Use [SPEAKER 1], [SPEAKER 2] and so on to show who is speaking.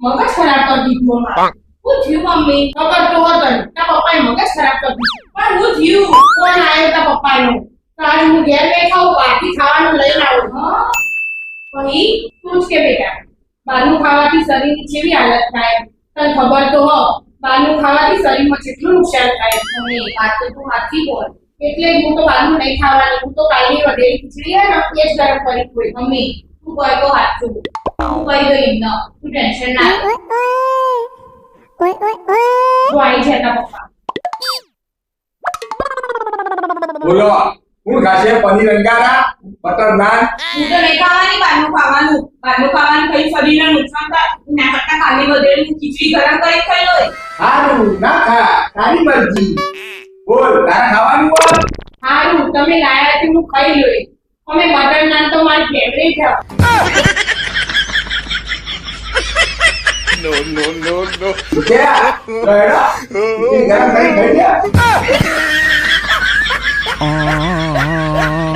[SPEAKER 1] મગજ ખરાબ કરી દીધું અમારું.
[SPEAKER 2] હું થયું મમ્મી?
[SPEAKER 1] ખબર તો હતો તા પપ્પાએ મગજ ખરાબ કરી દીધું.
[SPEAKER 2] પણ હું થયું.
[SPEAKER 1] ફોન આવ્યો તા પપ્પાનો? તો આજ હું ઘેર બેઠા હું બહારથી ખાવાનું લઈને આવું.
[SPEAKER 2] હા?
[SPEAKER 1] પછી તું જ કે બેટા. બહારનું ખાવાથી શરીરની કેવી હાલત થાય. તને ખબર તો હો બહારનું ખાવાથી શરીરમાં કેટલું નુકસાન થાય.
[SPEAKER 2] મમ્મી વાત તો તું સાચી બોલ.
[SPEAKER 1] એટલે હું તો બહારનું નહીં ખાવાની. હું તો કાલની વધેલી ખીચડી હે ને એ જ ગરમ કરી ખોઈ.
[SPEAKER 2] મમ્મી તું કહે તો સાચું હું કહી દઈ ન તું ટેન્શન ના લે
[SPEAKER 1] જો આવી છે પપ્પા
[SPEAKER 3] બોલો હું ખાશે પનીર અંગારા બટર નાન
[SPEAKER 2] હું તો નહીં ખાવાની બહારનું ખાવાનું બહારનું ખાવાનું ખાઈ શરીરને નુકસાન થાય ના કરતા ખાલી વધેલી ખીચડી ગરમ કરી ખાઈ લો
[SPEAKER 3] સારું ના ખા તારી મરજી બોલ તારે ખાવાનું બોલ
[SPEAKER 1] તમે લાયા છે હું ખાઈ લઈ અમે બટર નાન તો મારી ફેવરેટ છે
[SPEAKER 3] કે રેડો ગરમ કરી ખાઈ લે